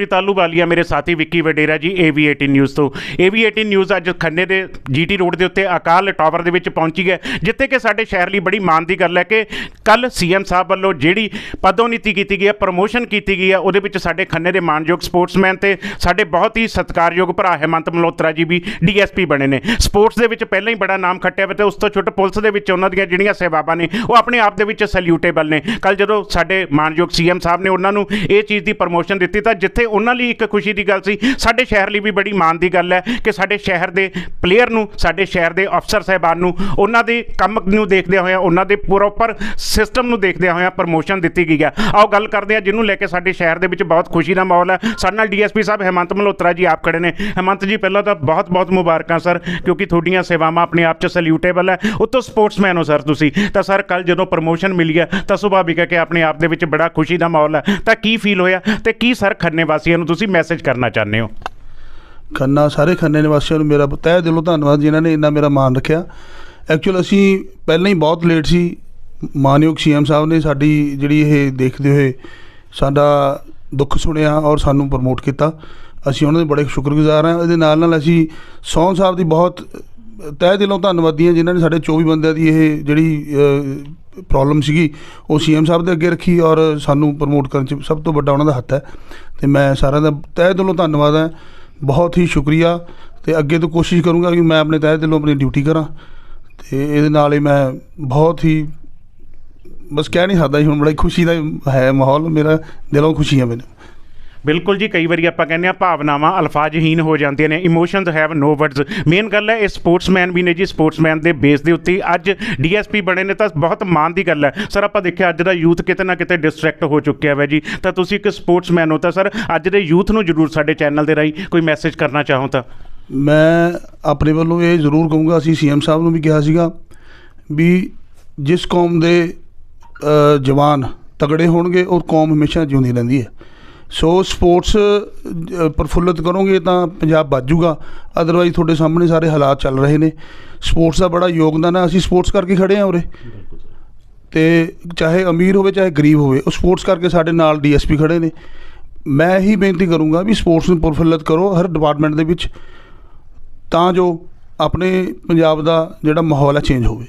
ਗੁਰਪ੍ਰੀਤ ਆਲੂਵਾਲੀਆ ਮੇਰੇ ਸਾਥੀ ਵਿੱਕੀ ਵਡੇਰਾ ਜੀ AV18 ਨਿਊਜ਼ ਤੋਂ। AV18 ਨਿਊਜ਼ ਅੱਜ ਖੰਨੇ ਦੇ GT ਰੋਡ ਦੇ ਉੱਤੇ ਅਕਾਲ ਟਾਵਰ ਦੇ ਵਿੱਚ ਪਹੁੰਚੀ ਹੈ, ਜਿੱਥੇ ਕਿ ਸਾਡੇ ਸ਼ਹਿਰ ਲਈ ਬੜੀ ਮਾਣ ਦੀ ਗੱਲ ਹੈ ਕਿ ਕੱਲ ਸੀਐਮ ਸਾਹਿਬ ਵੱਲੋਂ ਜਿਹੜੀ ਪਦੋਨੀਤੀ ਕੀਤੀ ਗਈ ਹੈ ਪ੍ਰਮੋਸ਼ਨ ਕੀਤੀ ਗਈ ਹੈ, ਉਹਦੇ ਵਿੱਚ ਸਾਡੇ ਖੰਨੇ ਦੇ ਮਾਨਯੋਗ ਸਪੋਰਟਸਮੈਨ ਤੇ ਸਾਡੇ ਬਹੁਤ ਹੀ ਸਤਿਕਾਰਯੋਗ ਭਰਾ ਹੈਮੰਤ ਮਲਹੋਤਰਾ ਜੀ ਵੀ ਡੀਐਸਪੀ ਬਣੇ ਨੇ। ਸਪੋਰਟਸ ਦੇ ਵਿੱਚ ਪਹਿਲਾਂ ਹੀ ਬੜਾ ਨਾਮ ਖੱਟਿਆ ਵਾ ਤੇ ਉਸ ਤੋਂ ਛੁੱਟ ਪੁਲਿਸ ਦੇ ਵਿੱਚ ਉਹਨਾਂ ਦੀਆਂ ਜਿਹੜੀਆਂ ਸੇਵਾਵਾਂ ਨੇ, ਉਹ ਆਪਣੇ ਆਪ ਦੇ ਵਿੱਚ ਸੈਲਿਊਟੇਬਲ ਨੇ। ਕੱਲ ਜਦੋਂ ਸਾਡੇ ਮਾਨਯੋਗ ਸੀਐਮ ਸਾਹਿਬ ਨੇ ਉਹਨਾਂ ਨੂੰ ਇਹ ਚੀਜ਼ ਦੀ ਪ੍ਰਮੋਸ਼ਨ ਦਿੱਤੀ ਤਾਂ ਜਿੱਥੇ ਉਹਨਾਂ ਲਈ ਇੱਕ ਖੁਸ਼ੀ ਦੀ ਗੱਲ ਸੀ। ਸਾਡੇ ਸ਼ਹਿਰ ਲਈ ਵੀ ਬੜੀ ਮਾਣ ਦੀ ਗੱਲ ਹੈ ਕਿ ਸਾਡੇ ਸ਼ਹਿਰ ਦੇ ਪਲੇਅਰ ਨੂੰ, ਸਾਡੇ ਸ਼ਹਿਰ ਦੇ ਅਫਸਰ ਸਾਹਿਬਾਨ ਨੂੰ, ਉਹਨਾਂ ਦੇ ਕੰਮ ਨੂੰ ਦੇਖਦੇ ਹੋਇਆ, ਉਹਨਾਂ ਦੇ ਪ੍ਰੋਪਰ ਸਿਸਟਮ ਨੂੰ ਦੇਖਦੇ ਹੋਇਆ ਪ੍ਰਮੋਸ਼ਨ ਦਿੱਤੀ ਗਈ ਹੈ। ਆਓ ਗੱਲ ਕਰਦੇ ਹਾਂ ਜਿਹਨੂੰ ਲੈ ਕੇ ਸਾਡੇ ਸ਼ਹਿਰ ਦੇ ਵਿੱਚ ਬਹੁਤ ਖੁਸ਼ੀ ਦਾ ਮਾਹੌਲ ਹੈ। ਸਾਡੇ ਨਾਲ ਡੀਐਸਪੀ ਸਾਹਿਬ ਹੈਮੰਤ ਮਲਹੋਤਰਾ ਜੀ ਆਪ ਖੜੇ ਨੇ। ਹੈਮੰਤ ਜੀ, ਪਹਿਲਾਂ ਤਾਂ ਬਹੁਤ ਬਹੁਤ ਮੁਬਾਰਕਾਂ ਸਰ, ਕਿਉਂਕਿ ਤੁਹਾਡੀਆਂ ਸੇਵਾਵਾਂ ਆਪਣੇ ਆਪ 'ਚ ਸੈਲਿਊਟੇਬਲ ਹੈ। ਉੱਤੋਂ ਸਪੋਰਟਸਮੈਨ ਹੋ ਸਰ ਤੁਸੀਂ। ਤਾਂ ਸਰ ਕੱਲ ਜਦੋਂ ਪ੍ਰਮੋਸ਼ਨ ਮਿਲੀ ਹੈ, ਤਾਂ ਸੁਭਾਵਿਕ ਹੈ ਕਿ ਆਪਣੇ ਆਪ ਦੇ ਵਿੱਚ ਬੜਾ ਖੁਸ਼ੀ ਦਾ ਮਾਹੌਲ ਹੈ। ਤਾਂ ਕੀ ਫੀਲ ਹੋਇਆ ਤੇ ਕੀ ਸਰ ਖੰਨੇ ਵਾਸੀਆਂ ਨੂੰ ਤੁਸੀਂ ਮੈਸੇਜ ਕਰਨਾ ਚਾਹੁੰਦੇ ਹੋ? ਖੰਨਾ, ਸਾਰੇ ਖੰਨੇ ਨਿਵਾਸੀਆਂ ਨੂੰ ਮੇਰਾ ਤਹਿ ਦਿਲੋਂ ਧੰਨਵਾਦ ਜਿਨ੍ਹਾਂ ਨੇ ਇੰਨਾ ਮੇਰਾ ਮਾਣ ਰੱਖਿਆ। ਐਕਚੁਅਲ ਅਸੀਂ ਪਹਿਲਾਂ ਹੀ ਬਹੁਤ ਲੇਟ ਸੀ। ਮਾਨਯੋਗ ਸੀਐਮ ਸਾਹਿਬ ਨੇ ਸਾਡੀ ਜਿਹੜੀ ਇਹ ਦੇਖਦੇ ਹੋਏ ਸਾਡਾ ਦੁੱਖ ਸੁਣਿਆ ਔਰ ਸਾਨੂੰ ਪ੍ਰਮੋਟ ਕੀਤਾ। ਅਸੀਂ ਉਹਨਾਂ ਦੇ ਬੜੇ ਸ਼ੁਕਰਗੁਜ਼ਾਰ ਹਾਂ। ਇਹਦੇ ਨਾਲ ਨਾਲ ਅਸੀਂ ਸੌਂ ਸਾਹਿਬ ਦੀ ਬਹੁਤ ਤਹਿ ਦਿਲੋਂ ਧੰਨਵਾਦੀ ਹਾਂ ਜਿਨ੍ਹਾਂ ਨੇ ਸਾਡੇ 24 ਬੰਦਿਆਂ ਦੀ ਇਹ ਜਿਹੜੀ ਪ੍ਰੋਬਲਮ ਸੀਗੀ, ਉਹ ਸੀਐਮ ਸਾਹਿਬ ਦੇ ਅੱਗੇ ਰੱਖੀ ਔਰ ਸਾਨੂੰ ਪ੍ਰਮੋਟ ਕਰਨ ਚ ਸਭ ਤੋਂ ਵੱਡਾ ਉਹਨਾਂ ਦਾ ਹੱਥ ਹੈ। ਤੇ ਮੈਂ ਸਾਰਿਆਂ ਦਾ ਤਹਿ ਦਿਲੋਂ ਧੰਨਵਾਦ ਹੈ। ਬਹੁਤ ਹੀ ਸ਼ੁਕਰੀਆ। ਤੇ ਅੱਗੇ ਤੋਂ ਕੋਸ਼ਿਸ਼ ਕਰੂੰਗਾ ਕਿ ਮੈਂ ਆਪਣੇ ਤਹਿ ਦਿਲੋਂ ਆਪਣੀ ਡਿਊਟੀ ਕਰਾਂ। ਤੇ ਇਹਦੇ ਨਾਲ ਹੀ ਮੈਂ ਬਹੁਤ ਹੀ, ਬਸ ਕਹਿ ਨਹੀਂ ਸਕਦਾ ਜੀ, ਹੁਣ ਬੜੀ ਖੁਸ਼ੀ ਦਾ ਹੈ ਮਾਹੌਲ, ਮੇਰਾ ਦਿਲੋਂ ਖੁਸ਼ੀ ਹੈ ਮੈਨੂੰ। ਬਿਲਕੁਲ ਜੀ, ਕਈ ਵਾਰੀ ਆਪਾਂ ਕਹਿੰਦੇ ਆ ਭਾਵਨਾਵਾਂ ਅਲਫਾਜ਼ਹੀਨ ਹੋ ਜਾਂਦੀਆਂ ਨੇ emotions have no words main ਗੱਲ ਹੈ, ਇਹ ਸਪੋਰਟਸਮੈਨ ਵੀ ਨੇ ਜੀ ਸਪੋਰਟਸਮੈਨ ਦੇ ਬੇਸ ਦੇ ਉੱਤੇ ਹੀ। ਅੱਜ ਡੀਐਸਪੀ ਬਣੇ ਨੇ ਤਾਂ ਬਹੁਤ ਮਾਣ ਦੀ ਗੱਲ ਹੈ। ਸਰ ਆਪਾਂ ਦੇਖਿਆ, ਅੱਜ ਦਾ ਯੂਥ ਕਿਤੇ ਨਾ ਕਿਤੇ ਡਿਸਟਰੈਕਟ ਹੋ ਚੁੱਕਿਆ ਹੈ ਜੀ। ਤਾਂ ਤੁਸੀਂ ਇੱਕ ਸਪੋਰਟਸਮੈਨ ਹੋ ਤਾਂ ਸਰ ਅੱਜ ਦੇ ਯੂਥ ਨੂੰ ਜ਼ਰੂਰ ਸਾਡੇ ਚੈਨਲ ਦੇ ਰਾਹੀਂ ਕੋਈ ਮੈਸੇਜ ਕਰਨਾ ਚਾਹੋ ਤਾਂ। ਮੈਂ ਆਪਣੇ ਵੱਲੋਂ ਇਹ ਜ਼ਰੂਰ ਕਹੂੰਗਾ, ਅਸੀਂ ਸੀਐਮ ਸਾਹਿਬ ਨੂੰ ਵੀ ਕਿਹਾ ਸੀਗਾ ਵੀ ਜਿਸ ਕੌਮ ਦੇ ਜਵਾਨ ਤਗੜੇ ਹੋਣਗੇ, ਉਹ ਕੌਮ ਹਮੇਸ਼ਾ ਜਿਉਂਦੀ ਰਹਿੰਦੀ ਹੈ। ਸੋ ਸਪੋਰਟਸ ਅ, ਪ੍ਰਫੁੱਲਤ ਕਰੋਗੇ ਤਾਂ ਪੰਜਾਬ ਬਾਜੂਗਾ ਅਦਰਵਾਈਜ਼ ਤੁਹਾਡੇ ਸਾਹਮਣੇ ਸਾਰੇ ਹਾਲਾਤ ਚੱਲ ਰਹੇ ਨੇ। ਸਪੋਰਟਸ ਦਾ ਬੜਾ ਯੋਗਦਾਨ ਹੈ। ਅਸੀਂ ਸਪੋਰਟਸ ਕਰਕੇ ਖੜੇ ਹਾਂ ਉਰੇ। ਤੇ ਚਾਹੇ ਅਮੀਰ ਹੋਵੇ ਚਾਹੇ ਗਰੀਬ ਹੋਵੇ ਉਹ ਸਪੋਰਟਸ ਕਰਕੇ ਸਾਡੇ ਨਾਲ ਡੀਐਸਪੀ ਖੜੇ ਨੇ। ਮੈਂ ਇਹੀ ਬੇਨਤੀ ਕਰੂੰਗਾ ਵੀ ਸਪੋਰਟਸ ਨੂੰ ਪ੍ਰਫੁੱਲਤ ਕਰੋ ਹਰ ਡਿਪਾਰਟਮੈਂਟ ਦੇ ਵਿੱਚ ਤਾਂ ਜੋ ਆਪਣੇ ਪੰਜਾਬ ਦਾ ਜਿਹੜਾ ਮਾਹੌਲ ਹੈ ਚੇਂਜ ਹੋਵੇ।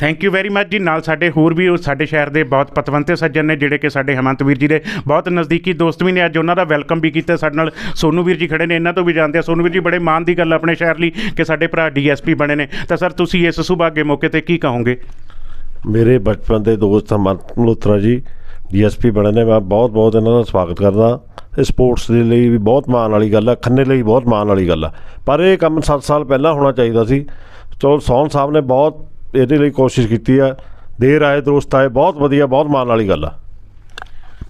ਥੈਂਕ ਯੂ ਵੈਰੀ ਮੱਚ ਜੀ। ਨਾਲ ਸਾਡੇ ਹੋਰ ਵੀ ਸਾਡੇ ਸ਼ਹਿਰ ਦੇ ਬਹੁਤ ਪਤਵੰਤੇ ਸੱਜਣ ਨੇ, ਜਿਹੜੇ ਕਿ ਸਾਡੇ ਹਮੰਤ ਵੀਰ ਜੀ ਦੇ ਬਹੁਤ ਨਜ਼ਦੀਕੀ ਦੋਸਤ ਵੀ ਨੇ। ਅੱਜ ਉਹਨਾਂ ਦਾ ਵੈਲਕਮ ਵੀ ਕੀਤਾ। ਸਾਡੇ ਨਾਲ ਸੋਨੂ ਵੀਰ ਜੀ ਖੜੇ ਨੇ, ਇਹਨਾਂ ਤੋਂ ਵੀ ਜਾਣਦੇ ਆ। ਸੋਨੂ ਵੀਰ ਜੀ, ਬੜੇ ਮਾਣ ਦੀ ਗੱਲ ਆਪਣੇ ਸ਼ਹਿਰ ਲਈ ਕਿ ਸਾਡੇ ਭਰਾ ਡੀਐਸਪੀ ਬਣੇ ਨੇ। ਤਾਂ ਸਰ, ਤੁਸੀਂ ਇਸ ਸੁਭਾਗੇ ਮੌਕੇ ਤੇ ਕੀ ਕਹੋਗੇ? ਮੇਰੇ ਬਚਪਨ ਦੇ ਦੋਸਤ ਹਮੰਤ ਮਲਹੋਤਰਾ ਜੀ, ਡੀਐਸਪੀ ਬਣੇ ਨੇ। ਮੈਂ ਬਹੁਤ ਬਹੁਤ ਇਹਨਾਂ ਦਾ ਸਵਾਗਤ ਕਰਦਾ। ਇਹ ਸਪੋਰਟਸ ਦੇ ਲਈ ਵੀ ਬਹੁਤ ਮਾਣ ਵਾਲੀ ਗੱਲ ਆ। ਖੰਨੇ ਲਈ ਬਹੁਤ ਮਾਣ ਵਾਲੀ ਗੱਲ ਆ। ਪਰ ਇਹ ਕੰਮ 7 ਸਾਲ ਪਹਿਲਾਂ ਹੋਣਾ ਚਾਹੀਦਾ ਸੀ। ਚਲੋ ਸੌਨ ਸਾਹਿਬ ਨੇ ਬਹੁਤ ਇਹਦੇ ਲਈ ਕੋਸ਼ਿਸ਼ ਕੀਤੀ ਹੈ ਦੇਰ ਆਏ ਦਰੁਸਤ ਆਏ ਬਹੁਤ ਵਧੀਆ ਬਹੁਤ ਮਾਣ ਵਾਲੀ ਗੱਲ ਆ।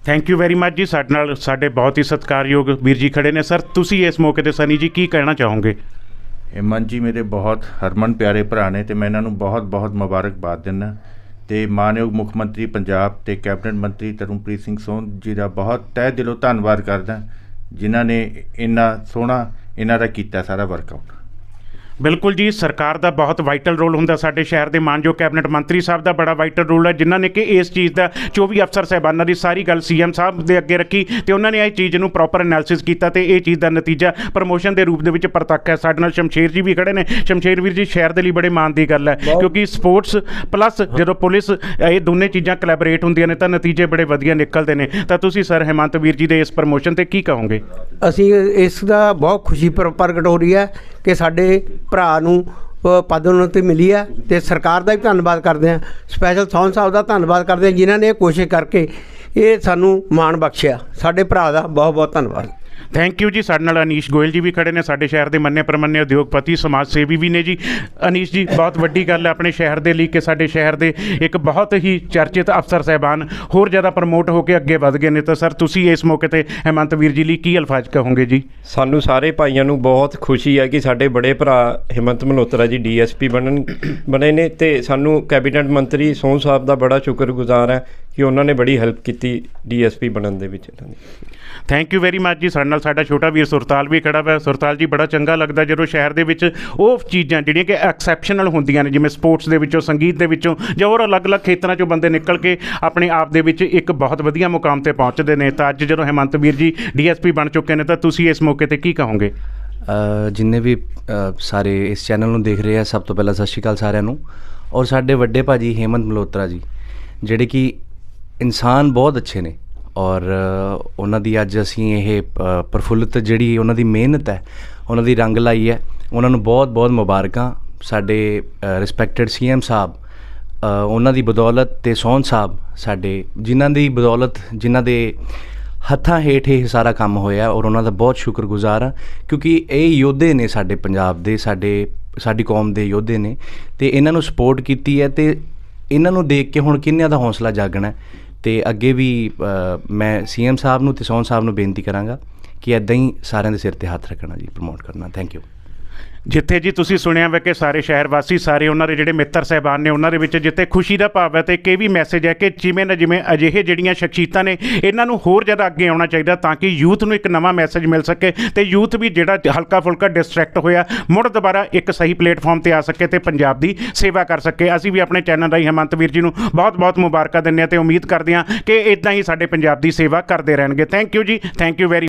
Thank you very much ji. ਸਾਡੇ ਨਾਲ ਸਾਡੇ ਬਹੁਤ ਹੀ ਸਤਿਕਾਰਯੋਗ ਵੀਰ ਜੀ ਖੜੇ ਨੇ। ਸਰ ਤੁਸੀਂ ਇਸ ਮੌਕੇ ਤੇ ਸਨੀ ਜੀ ਕੀ ਕਹਿਣਾ ਚਾਹੋਗੇ? ਹਿਮਨ ਜੀ ਮੇਰੇ ਬਹੁਤ ਹਰਮਨ ਪਿਆਰੇ ਭਰਾ ਨੇ ਤੇ ਮੈਂ ਇਹਨਾਂ ਨੂੰ ਬਹੁਤ ਬਹੁਤ ਮੁਬਾਰਕਬਾਦ ਦਿੰਦਾ। ਤੇ ਮਾਨਯੋਗ ਮੁੱਖ ਮੰਤਰੀ ਪੰਜਾਬ ਤੇ ਕੈਬਨਿਟ ਮੰਤਰੀ ਤਰੁਣਪ੍ਰੀਤ ਸਿੰਘ ਸੋਨ ਜੀ ਦਾ ਬਹੁਤ ਤਹਿ ਦਿਲੋਂ ਧੰਨਵਾਦ ਕਰਦਾ ਜਿਨ੍ਹਾਂ ਨੇ ਇੰਨਾ ਸੋਹਣਾ ਇਹਨਾਂ ਦਾ ਕੀਤਾ ਸਾਰਾ ਵਰਕਆਊਟ ਬਿਲਕੁਲ ਜੀ ਸਰਕਾਰ ਦਾ ਬਹੁਤ ਵਾਈਟਲ ਰੋਲ ਹੁੰਦਾ ਸਾਡੇ ਸ਼ਹਿਰ ਦੇ ਮਾਨਯੋਗ ਕੈਬਨਿਟ ਮੰਤਰੀ ਸਾਹਿਬ ਦਾ ਬੜਾ ਵਾਈਟਲ ਰੋਲ ਹੈ ਜਿਨ੍ਹਾਂ ਨੇ ਕਿ ਇਸ ਚੀਜ਼ ਦਾ 24 ਅਫਸਰ ਸਾਹਿਬਾਨਾਂ ਦੀ ਸਾਰੀ ਗੱਲ ਸੀਐਮ ਸਾਹਿਬ ਦੇ ਅੱਗੇ ਰੱਖੀ ਤੇ ਉਹਨਾਂ ਨੇ ਇਹ ਚੀਜ਼ ਨੂੰ ਪ੍ਰੋਪਰ ਐਨਾਲਿਸਿਸ ਕੀਤਾ ਤੇ ਇਹ ਚੀਜ਼ ਦਾ ਨਤੀਜਾ ਪ੍ਰਮੋਸ਼ਨ ਦੇ ਰੂਪ ਦੇ ਵਿੱਚ ਪ੍ਰਤੱਖ ਹੈ। ਸਾਡੇ ਨਾਲ ਸ਼ਮਸ਼ੇਰ ਜੀ ਵੀ ਖੜੇ ਨੇ। ਸ਼ਮਸ਼ੇਰ ਵੀਰ ਜੀ ਸ਼ਹਿਰ ਦੇ ਲਈ ਬੜੇ ਮਾਣ ਦੀ ਗੱਲ ਹੈ ਕਿਉਂਕਿ ਸਪੋਰਟਸ ਪਲੱਸ ਜਦੋਂ ਪੁਲਿਸ ਇਹ ਦੋਨੇ ਚੀਜ਼ਾਂ ਕੋਲੈਬੋਰੇਟ ਹੁੰਦੀਆਂ ਨੇ ਤਾਂ ਨਤੀਜੇ ਬੜੇ ਵਧੀਆ ਨਿਕਲਦੇ ਨੇ। ਤਾਂ ਤੁਸੀਂ ਸਰ ਹਿਮੰਤ ਵੀਰ ਜੀ ਦੇ ਇਸ ਪ੍ਰਮੋਸ਼ਨ ਤੇ ਕੀ ਕਹੋਗੇ? ਅਸੀਂ ਇਸ ਦਾ ਬਹੁਤ ਖੁਸ਼ੀ ਪ੍ਰ- ਪ੍ਰਗਟ ਹੋ ਰਹੀ ਹੈ ਕਿ ਸਾਡੇ ਭਰਾ ਨੂੰ ਅ, ਪਦੋન્નਤੀ ਮਿਲੀ ਹੈ ਤੇ ਸਰਕਾਰ ਦਾ ਵੀ ਧੰਨਵਾਦ ਕਰਦੇ ਹਾਂ ਸਪੈਸ਼ਲ ਸੌਨ ਸਾਹਿਬ ਦਾ ਧੰਨਵਾਦ ਕਰਦੇ ਹਾਂ ਜਿਨ੍ਹਾਂ ਨੇ ਇਹ ਕੋਸ਼ਿਸ਼ ਕਰਕੇ ਇਹ ਸਾਨੂੰ ਮਾਣ ਬਖਸ਼ਿਆ। ਸਾਡੇ ਭਰਾ ਦਾ ਬਹੁਤ ਬਹੁਤ ਧੰਨਵਾਦ। ਥੈਂਕ ਯੂ ਜੀ। ਸਾਡੇ ਨਾਲ ਅਨੀਸ਼ ਗੋਇਲ ਜੀ ਵੀ ਖੜੇ ਨੇ। ਸਾਡੇ ਸ਼ਹਿਰ ਦੇ ਮੰਨੇ ਪ੍ਰਮੰਨੇ ਉਦਯੋਗਪਤੀ, ਸਮਾਜ ਸੇਵੀ ਵੀ ਨੇ ਜੀ। ਅਨੀਸ਼ ਜੀ, ਬਹੁਤ ਵੱਡੀ ਗੱਲ ਹੈ। ਆਪਣੇ ਸ਼ਹਿਰ ਦੇ ਲਈ ਕਿ ਸਾਡੇ ਸ਼ਹਿਰ ਦੇ ਇੱਕ ਬਹੁਤ ਹੀ ਚਰਚਿਤ ਅਫਸਰ ਸਹਿਬਾਨ ਹੋਰ ਜ਼ਿਆਦਾ ਪ੍ਰਮੋਟ ਹੋ ਕੇ ਅੱਗੇ ਵਧ ਗਏ ਨੇ। ਤਾਂ ਸਰ, ਤੁਸੀਂ ਇਸ ਮੌਕੇ ਤੇ ਹੈਮੰਤ ਵੀਰ ਜੀ ਲਈ ਕੀ ਅਲਫਾਜ਼ ਕਹੋਗੇ ਜੀ? ਸਾਨੂੰ ਸਾਰੇ ਭਾਈਆਂ ਨੂੰ ਬਹੁਤ ਖੁਸ਼ੀ ਹੈ ਕਿ ਸਾਡੇ ਬੜੇ ਭਰਾ ਹਿਮੰਤ ਮਲਹੋਤਰਾ ਜੀ ਡੀਐਸਪੀ ਬਣਨ ਬਣੇ ਨੇ ਤੇ ਸਾਨੂੰ ਕੈਬਨਿਟ ਮੰਤਰੀ ਸੋਨ ਸਾਹਿਬ ਦਾ ਬੜਾ ਸ਼ੁਕਰਗੁਜ਼ਾਰ ਹੈ ਕਿ ਉਹਨਾਂ ਨੇ ਬੜੀ ਹੈਲਪ ਕੀਤੀ ਡੀਐਸਪੀ ਬਣਨ ਦੇ ਵਿੱਚ ਇਹਨਾਂ ਦੀ। Thank you very much ji ਸਾਡੇ ਨਾਲ ਸਾਡਾ ਛੋਟਾ ਵੀਰ ਸੁਰਤਾਲ ਵੀ ਖੜਾ ਹੋਇਆ ਸੁਰਤਾਲ ਜੀ ਬੜਾ ਚੰਗਾ ਲੱਗਦਾ ਜਦੋਂ ਸ਼ਹਿਰ ਦੇ ਵਿੱਚ ਉਹ ਚੀਜ਼ਾਂ ਜਿਹੜੀਆਂ ਕਿ ਐਕਸੈਪਸ਼ਨਲ ਹੁੰਦੀਆਂ ਨੇ ਜਿਵੇਂ ਸਪੋਰਟਸ ਦੇ ਵਿੱਚੋਂ ਸੰਗੀਤ ਦੇ ਵਿੱਚੋਂ ਜਾਂ ਹੋਰ ਅਲੱਗ-ਅਲੱਗ ਖੇਤਰਾਂ ਚੋਂ ਬੰਦੇ ਨਿਕਲ ਕੇ ਆਪਣੇ ਆਪ ਦੇ ਵਿੱਚ ਇੱਕ ਬਹੁਤ ਵਧੀਆ ਮੁਕਾਮ ਤੇ ਪਹੁੰਚਦੇ ਨੇ। ਤਾਂ ਅੱਜ ਜਦੋਂ ਹਿਮੰਤ ਵੀਰ ਜੀ ਡੀਐਸਪੀ ਬਣ ਚੁੱਕੇ ਨੇ ਤਾਂ ਤੁਸੀਂ ਇਸ ਮੌਕੇ ਤੇ ਕੀ ਕਹੋਗੇ? ਅ, ਜਿੰਨੇ ਵੀ ਸਾਰੇ ਇਸ ਚੈਨਲ ਨੂੰ ਦੇਖ ਰਹੇ ਆ ਸਭ ਤੋਂ ਪਹਿਲਾਂ ਸਤਿ ਸ਼੍ਰੀ ਅਕਾਲ ਸਾਰਿਆਂ ਨੂੰ। ਔਰ ਸਾਡੇ ਵੱਡੇ ਭਾਜੀ ਹੇਮੰਤ ਮਲਹੋਤਰਾ ਜੀ ਜਿਹੜੇ ਕਿ ਇਨਸਾਨ ਬਹੁਤ ਅੱਛੇ ਨੇ ਔਰ ਉਹਨਾਂ ਦੀ ਅੱਜ ਅਸੀਂ ਇਹ ਅ, ਪ੍ਰਫੁੱਲਤ ਜਿਹੜੀ ਉਹਨਾਂ ਦੀ ਮਿਹਨਤ ਹੈ ਉਹਨਾਂ ਦੀ ਰੰਗ ਲਾਈ ਹੈ ਉਹਨਾਂ ਨੂੰ ਬਹੁਤ ਬਹੁਤ ਮੁਬਾਰਕਾਂ। ਸਾਡੇ ਰਿਸਪੈਕਟਡ ਸੀਐਮ ਸਾਹਿਬ ਉਹਨਾਂ ਦੀ ਬਦੌਲਤ ਤੇ ਸੋਹਣ ਸਾਹਿਬ ਸਾਡੇ ਜਿਨ੍ਹਾਂ ਦੀ ਬਦੌਲਤ ਜਿਨ੍ਹਾਂ ਦੇ ਹੱਥਾਂ ਹੇਠ ਇਹ ਸਾਰਾ ਕੰਮ ਹੋਇਆ ਔਰ ਉਹਨਾਂ ਦਾ ਬਹੁਤ ਸ਼ੁਕਰਗੁਜ਼ਾਰ ਹਾਂ ਕਿਉਂਕਿ ਇਹ ਯੋਧੇ ਨੇ ਸਾਡੇ ਪੰਜਾਬ ਦੇ ਸਾਡੇ ਸਾਡੀ ਕੌਮ ਦੇ ਯੋਧੇ ਨੇ ਤੇ ਇਹਨਾਂ ਨੂੰ ਸਪੋਰਟ ਕੀਤੀ ਹੈ ਤੇ ਇਹਨਾਂ ਨੂੰ ਦੇਖ ਕੇ ਹੁਣ ਕਿੰਨਿਆਂ ਦਾ ਹੌਸਲਾ ਜਾਗਣਾ ਤੇ ਅੱਗੇ ਵੀ ਅ, ਮੈਂ ਸੀਐਮ ਸਾਹਿਬ ਨੂੰ ਤੇ ਸੋਹਣ ਸਾਹਿਬ ਨੂੰ ਬੇਨਤੀ ਕਰਾਂਗਾ ਕਿ ਐਦਾਂ ਹੀ ਸਾਰਿਆਂ ਦੇ ਸਿਰ ਤੇ ਹੱਥ ਰੱਖਣਾ ਜੀ ਪ੍ਰਮੋਟ ਕਰਨਾ। ਥੈਂਕ ਯੂ ਜਿੱਥੇ ਜੀ ਤੁਸੀਂ ਸੁਣਿਆ ਵਾ ਕਿ ਸਾਰੇ ਸ਼ਹਿਰ ਵਾਸੀ, ਸਾਰੇ ਉਹਨਾਂ ਦੇ ਜਿਹੜੇ ਮਿੱਤਰ ਸਹਿਬਾਨ ਨੇ, ਉਹਨਾਂ ਦੇ ਵਿੱਚ ਜਿੱਥੇ ਖੁਸ਼ੀ ਦਾ ਭਾਵ ਹੈ ਤੇ ਇੱਕ ਇਹ ਵੀ ਮੈਸੇਜ ਹੈ ਕਿ ਜਿਵੇਂ ਨਾ ਜਿਵੇਂ ਅਜਿਹੇ ਜਿਹੜੀਆਂ ਸ਼ਖਸੀਅਤਾਂ ਨੇ, ਇਹਨਾਂ ਨੂੰ ਹੋਰ ਜ਼ਿਆਦਾ ਅੱਗੇ ਆਉਣਾ ਚਾਹੀਦਾ ਤਾਂ ਕਿ ਯੂਥ ਨੂੰ ਇੱਕ ਨਵਾਂ ਮੈਸੇਜ ਮਿਲ ਸਕੇ ਤੇ ਯੂਥ ਵੀ ਜਿਹੜਾ ਹਲਕਾ ਫੁਲਕਾ ਡਿਸਟਰੈਕਟ ਹੋਇਆ, ਮੁੜ ਦੁਬਾਰਾ ਇੱਕ ਸਹੀ ਪਲੇਟਫਾਰਮ ਤੇ ਆ ਸਕੇ ਤੇ ਪੰਜਾਬ ਦੀ ਸੇਵਾ ਕਰ ਸਕੇ। ਅਸੀਂ ਵੀ ਆਪਣੇ ਚੈਨਲ ਰਾਹੀਂ ਹੇਮੰਤ ਵੀਰ ਜੀ ਨੂੰ ਬਹੁਤ-ਬਹੁਤ ਮੁਬਾਰਕਾਂ ਦਿੰਦੇ ਹਾਂ ਤੇ ਉਮੀਦ ਕਰਦੇ ਹਾਂ ਕਿ ਇਦਾਂ ਹੀ ਸਾਡੇ ਪੰਜਾਬ ਦੀ ਸੇਵਾ ਕਰਦੇ ਰਹਿਣਗੇ। Thank you ji thank you very